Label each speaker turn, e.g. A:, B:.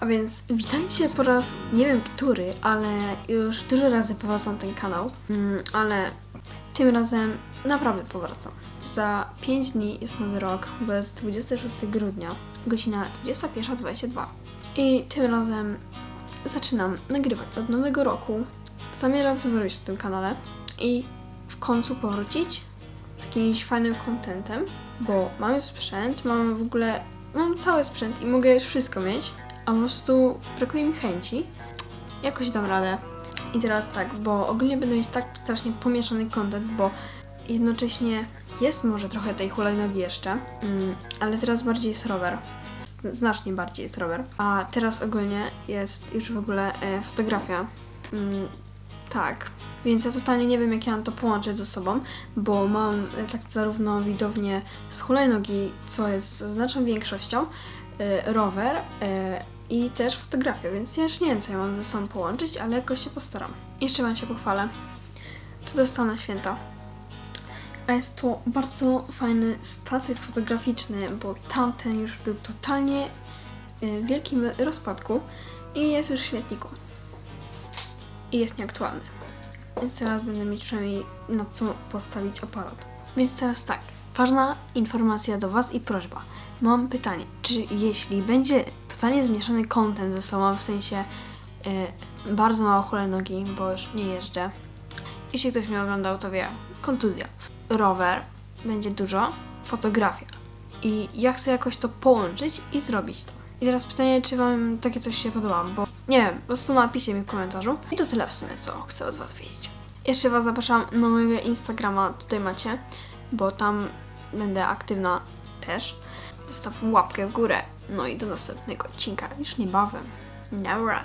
A: A więc witajcie po raz nie wiem który, ale już dużo razy powracam ten kanał, mm, ale tym razem naprawdę powracam. Za 5 dni jest nowy rok, bo jest 26 grudnia, godzina 21.22. I tym razem zaczynam nagrywać od nowego roku. Zamierzam co zrobić na tym kanale i w końcu powrócić z jakimś fajnym contentem, bo mam już sprzęt, mam w ogóle, mam cały sprzęt i mogę już wszystko mieć, a po prostu brakuje mi chęci. Jakoś dam radę. I teraz tak, bo ogólnie będę mieć tak strasznie pomieszany content, bo jednocześnie jest może trochę tej hulajnogi jeszcze, mm, ale teraz bardziej jest rower. Znacznie bardziej jest rower. A teraz ogólnie jest już w ogóle e, fotografia. Mm, tak, więc ja totalnie nie wiem, jak ja mam to połączyć ze sobą, bo mam e, tak zarówno widownię z hulajnogi, co jest znaczną większością, e, rower e, i też fotografię, więc ja już nie wiem, co ja mam ze sobą połączyć, ale jakoś się postaram. Jeszcze Wam się pochwalę, co dostałam na święta. A jest to bardzo fajny statyw fotograficzny, bo tamten już był totalnie w wielkim rozpadku i jest już w śmietniku. I jest nieaktualny. Więc teraz będę mieć przynajmniej na co postawić aparat. Więc teraz tak, ważna informacja do Was i prośba. Mam pytanie, czy jeśli będzie totalnie zmieszany content ze sobą, w sensie e, bardzo mało hulajnogi, bo już nie jeżdżę. Jeśli ktoś mnie oglądał, to wie, kontuzja. Rower, będzie dużo, fotografia. I ja chcę jakoś to połączyć i zrobić to. I teraz pytanie, czy Wam takie coś się podoba, bo nie wiem, po prostu napiszcie mi w komentarzu. I to tyle w sumie, co chcę od Was wiedzieć. Jeszcze Was zapraszam na mojego Instagrama, tutaj macie, bo tam będę aktywna też. Zostaw łapkę w górę. No i do następnego odcinka, już niebawem. Nara.